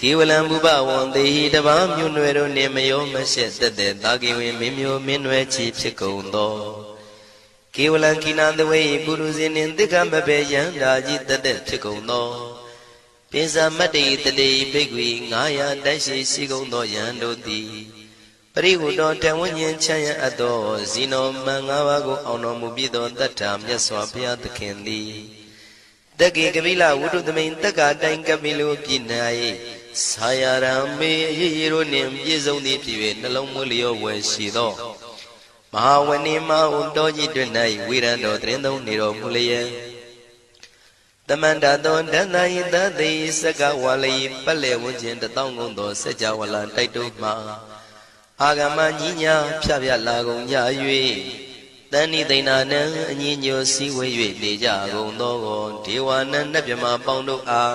ကေဝလံဘုဘဝံတေဟိတဘာမြွနွယ်တို့နှင့်မယောမရှက်သက်သက်တာကေဝင်မင်းမျိုးမင်းနွယ်ချီဖြစ်ကုန်သောကေဝလံကိနာတဝေပုရုဇဉ်နှင့်တိက္ခမဘေယံဓာကြီးတသက်ဖြစ်ကုန်သောပိစမတ္တိတတိဘိက္ခွေ900တိုက်ရှိရှိကုန်သောယံတို့သည်ပရိဟုတောတဝဉ္ဉ္ချမ်းရအပ်သောဇီနောမန်၅ပါးကိုအောင်တော်မူပြီးသောတတ္ထာမြတ်စွာဘုရားသခင်သည်တက္ကေကပိလဝုဒ္ဓသမိန်တက္ကတိုင်ကပိလုပြည်၌ ဆာယရံမေရေရေတို့နှင့်ပြည့်စုံသည်ဖြစ်၍နှလုံးမွေးလျောဝယ်ရှိသောမဟာဝဏိမဟုတောကြီးတွင်၌ဝိရံတော်တရင်သုံးနေတော်မူလျက်တမန္တသောဒန္တယိတသိစကဝါလိပတ်လေဝန်းကျင်တထောင်ကုန်သောစัจ java လာတိုက်တို့မှာအာဂမညီညာဖြပြလာကုန်ကြ၍တန်ဤသိဏနံအညီညွတ်စည်းဝေး၍နေကြကုန်သောဒေဝနံနတ်မြမပေါင်းတို့အား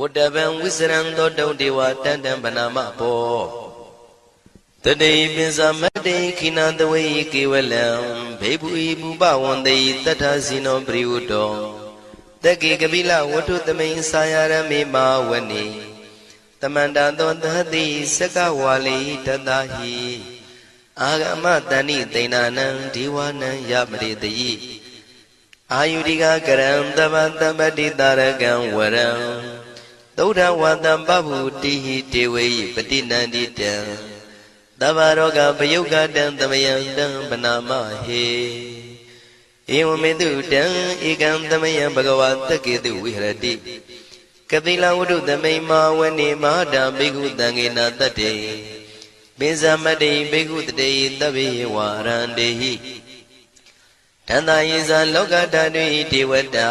ဝတ္တဗံဝိစရံသောတုံဒေဝတန်တံဗနာမဘောတတိပိစမတေခိနတဝေကေဝလံဘေဘူဤဘူပဝန္တေတထဇိနောပရိဝတ္တောတက္ကေကပိလဝတ္ထုသမိန်စာယရမေမာဝနေတမန္တသောသတိစကဝါလိတတဟိအာဂမတဏိသိဏနံဒီဝနံယမရိတိအာယုရိကကရံတပတပတိတာရကံဝရံ သုဒ္ဓဝတံပဗုတိဟိတေဝေယပတိနန္တိတံသဗ္ဗရောဂပယုတ်ကတံသမယံတံဗနာမဟေဧဝမေတုတံဧကံသမယံဘဂဝါတက္ကေတုဝိဟရတိကတိလဝတ္ထုသမိန်မာဝနေမဟာတံဘိက္ခုတံငေနာတတ္တေပိဇမတ္တိဘိက္ခုတတေတဗ္ဗေဝါရန္တေဟိတန္တယေဇာလောကဓာတုဣဒေဝတာ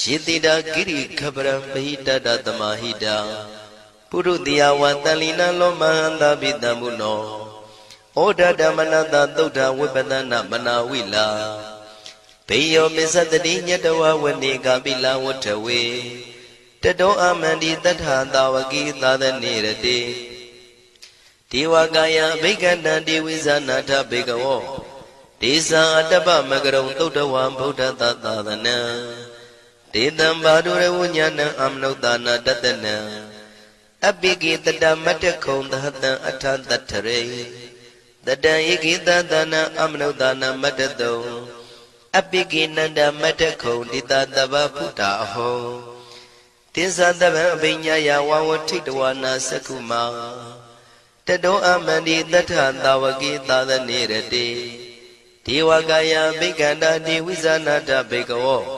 ယေတိတာကိရိခပရံပဟိတတတမဟိတာပုရုတိယဝတန်လီနလောမဟန္တာပိတံမုနောဩဒဓမ္မနတသုဒ္ဓဝိပဒနာမနာဝိလာဘေယောမစ္စတတိညတဝဝနေကပိလဝထဝေတတောအမန္တိတထာတာဝကိသာသနေရတိဒေဝကာယဘိက္ခန္တံဒေဝိဇာနာထဘေကဝောဒေသံအတ္တပမကရုံသုတ်တဝံဗုဒ္ဓတသာသနံ ဒေတံဘာဒုရဝဉာဏံအမနုဿာနာတတနံအပိကိတတမတ္တခုံသဟတံအထတထရေတတံဧကိတသနာအမနုဿာနာမတ္တတုံအပိကိနန္ဒမတ္တခုံတိတတဗဗုဒ္ဓအဟောတိသတဗံအပိညာယဝဝထိတဝနာသက္ခုမာတတောအမန္တိတထသာဝကိသာသနေရတိဒေဝကာယဘိက္ခန္တာတိဝိဇာနာတဘေကဝော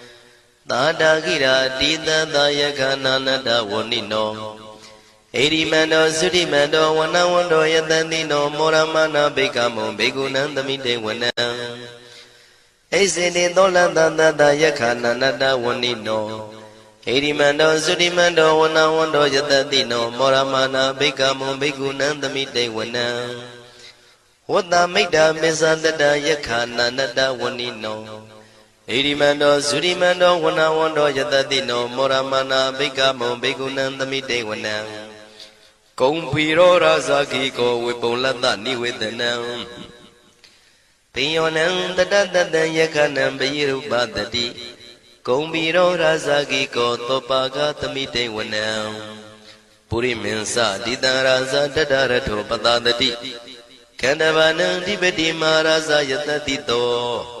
သာတာကိရာတိတသယကနာနတဝဏိနောဣရိမန္တောသုတိမန္တောဝနဝန္တောယတတိနောမောရမနာဘေကမောဘေကုဏံသမိတေဝနံဣစေတိသောလတတတယခာနာနတဝဏိနောဣရိမန္တောသုတိမန္တောဝနဝန္တောယတတိနောမောရမနာဘေကမောဘေကုဏံသမိတေဝနံဝတ္တမိတ်တာမစ္ဆတတယခာနာနတဝဏိနော ဣရိမန္တောဇုရိမန္တောဝနဝန္တောယတတိနောမောရမနာဘိကမောဘေကုဏံသမိတေဝနံကုံဖီရောရာဇာခိကောဝေပုံလတ္တနိဝေဒနံပိယောနံတတတတံယခနံပယိရုပတတိကုံဖီရောရာဇာခိကောသောပါကသမိတေဝနံပုရိမင်းစတိတံရာဇာတတရထောပတတတိခန္ဓဗာနံဓိပတိမာရာဇာယတတိတော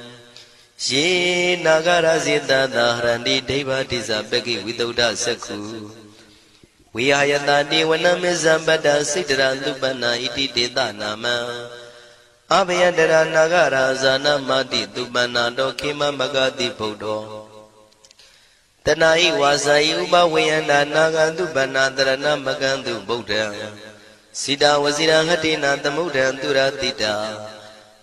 ယေနာဂရဇေတသာဟရန္တိဒိဗ္ဗတိဇပကိဝိတုဒ္ဓသက္ခုဝိဟာယတတိဝနမေဇံပတ္တစိတ္တရသုပနာဣတိတေတနာမံအဘယတရနာဂရာဇာနမတိသူပနာတောခေမမဂတိဗုဒ္ဓောတဏှာဤဝါစာဤဥပဝေယန္တာနာဂန္တုပဏတရဏမကန္တုဗုဒ္ဓံစိတာဝစီရဟတိနာသမုဒ္ဒံသူရတိတာ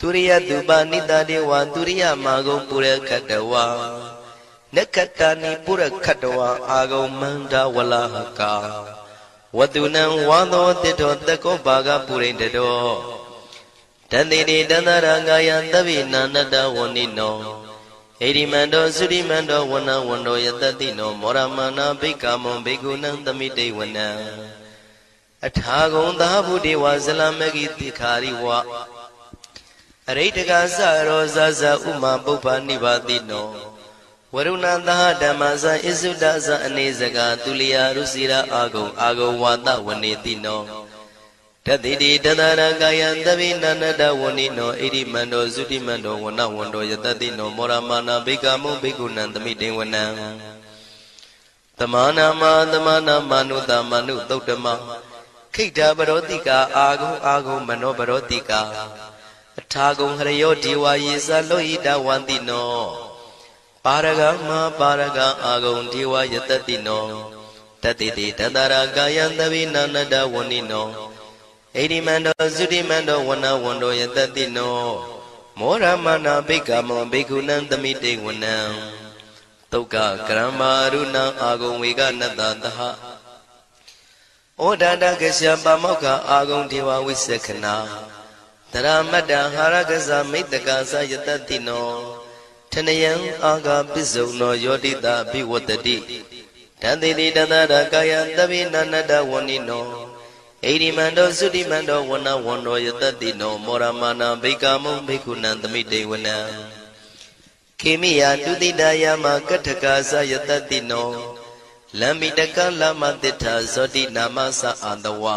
သူရိယသူပနိတတေဝသူရိယမာဂုံပုရခတဝါနက္ခတနိပုရခတဝါအာဂုံမန္တဝလဟကာဝတုနံဝါသောတိတောတကောဘာဂပုရိတတောတန်တိတိတန္တရာငာယံတပိနန္တတဝဏိနောဣရိမန္တောသုရိမန္တောဝနဝန္တောယတတိနောမောရမနာဘိက္ခမွန်ဘိက္ခုနံသမိတေဝနံအထာဂုံသာဘုဒေဝဇလမဂိတိခာရိဝ အရိတကသရောဇဇဥမာပုပ္ပနိဗာတိနောဝရုဏသဟဓမ္မဇဣစုဒဇအနေစကာသူလျာရုစီရာအာဂုံအာဂုံဝါဒဝနေတိနောတတိတိတတရကာယံသဗိနန္တဝဏိနောဣရိမန္တောသုတိမန္တောဝနဝန္တောယတတိနောမောရမာနာဘိကမုဘိကုဏံသမိတေဝနံသမာနာမသမာနာမနုတမနုသုတ်တမခိတ္တပရောတိကာအာဂုံအာဂုံမနောပရောတိကာ အထာဂုံဟရယောဒေဝယေသလောဟိတဝန္တိနောပါရဂမပါရဂအာဂုံဒေဝယတတိနောတတိတိတတရာကာယံသဗိနာနတဝဏိနောဣတိမန္တောသုတိမန္တောဝနဝန္တောယတတိနောမောရမနာဘိက္ခမောဘိက္ခုနံသမိတေဝနံတုတ်ကကရမရုဏအာဂုံဝေကနတသဟဩဒန္တကရှပါမောက္ခအာဂုံဒေဝဝိသခနာ တရမတ္တဟာရကဇမိတ္တကသယတတိနောထနယံအာဂပစ္စုံနောယောတိတာဘိဝတ္တိတန်တိတိတတရကာယသဗ္ဗိနန္တဝဏိနောဣရိမန္တောသုတိမန္တောဝနဝန္တောယတတိနောမောရမနာဘိကာမုံဘိက္ခုနံသမိတေဝနံခေမိယတုတိတယမကထကာသယတတိနောလမ္မိတကလမတိထာဇောတိနာမသအာတဝါ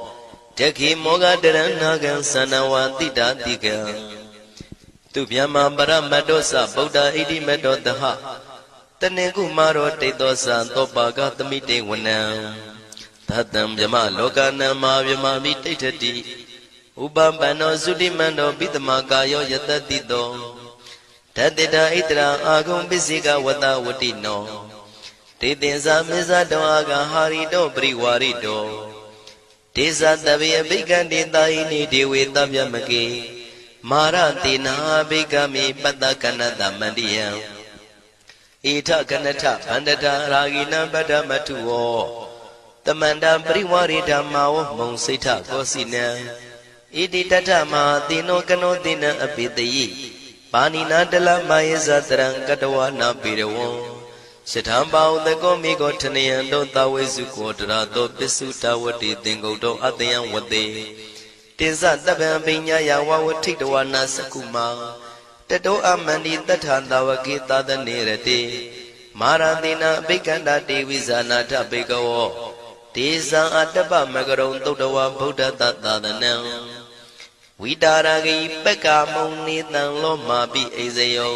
တခိမောဃတရဏကံသနဝတိတာတိကံသူဗျမပရမတ္တောသဗုဒ္ဓဣတိမတ္တောတဟတနေကုမာရောတိတ်သောသံသောပါကသမိတေဝနံသတံဗျမလောကနံမာဗျမမိတိဋ္ဌတိဥပပန္နောသုတိမန္တောပိတမကာယောယတတိတောတတေတာဣတရာအာဂုံပစ္စိကဝတဝတိနောတေတင်္စာမေဇတောအာဂဟာရိတောပရိဝါရိတော ဒေသတဗေအဘိကံတေတာဟိနိဒေဝေတဗျမကေမာရတေနာဘိကမိပတ္တကနတမန္တိယံဣထကနထဗန္တတာရာဂိနံပတ္တမထုဝောတမန္တပရိဝရိဓမ္မာဝမုံစိဋ္ဌကောစီနံဣတိတထမဟာတိနောကနောတိနံအပိတယိပါဏိနာတလမယေဇတရံကတဝနာပိရဝံ ယထံပါဥတကောမိကောထနယံတောတဝေစုကောတရာတောပစ္စုတဝတိသင်္ကုတ်တောအတယံဝတေတိဇတပံပညာယဝဝထိတဝနာစကုမာတတောအမန္တိတထာတဝကေသာသနေရတိမာရတိနာအဘိကန္တာတေဝိဇာနာထဘေကဝောဒေဇံအတ္တပမကရုံသုတ်တဝဗုဒ္ဓတသာသနံဝိတာရဂိပက္ကမုံနေတံလောမာပိအိဇယော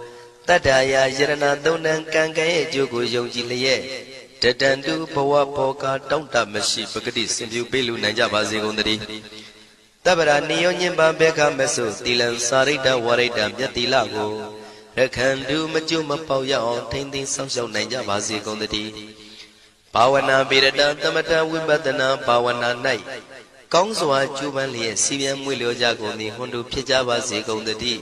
တတ္တရာယရဏသုံးတန်ကံကံရဲ့အကျိုးကိုယုံကြည်လျက်တတန်တုဘဝဘောကတောင့်တမရှိပဂတိစင်ပြူပေးလူနိုင်ကြပါစေကုန်သတည်းတပ္ပရာနိယောညင်ပံဘေခမဆုသီလံစာရိတ္တဝရိတ္တမြတ်တိလကိုရခန္တုမကျွမပေါက်ရအောင်ထိမ့်သိမ်းဆောင်းရှောက်နိုင်ကြပါစေကုန်သတည်းဘာဝနာပေရတသမထဝိပဿနာဘာဝနာ၌ကောင်းစွာကျူးပန်းလျက်စီပြန်မွေလျောကြကုန်သည်ဟွန်တို့ဖြစ်ကြပါစေကုန်သတည်း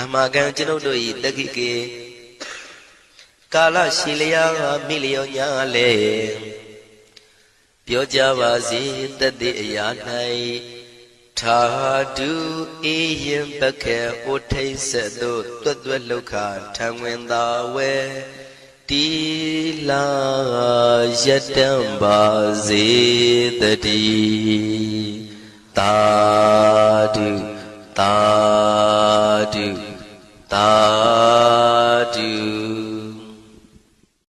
အမကံကျွန်ုပ်တို့၏တက္ခိကေကာလရှိလျာမိလျောညာလေပြောကြပါစေတတ်တဲ့အရာ၌ထာတုအေယံပကေဩထိတ်ဆက်သို့တွတ်တွတ်လောက်ခထံဝင်သာဝဲတီလာယတံပါစေတတိ တာတုတာတု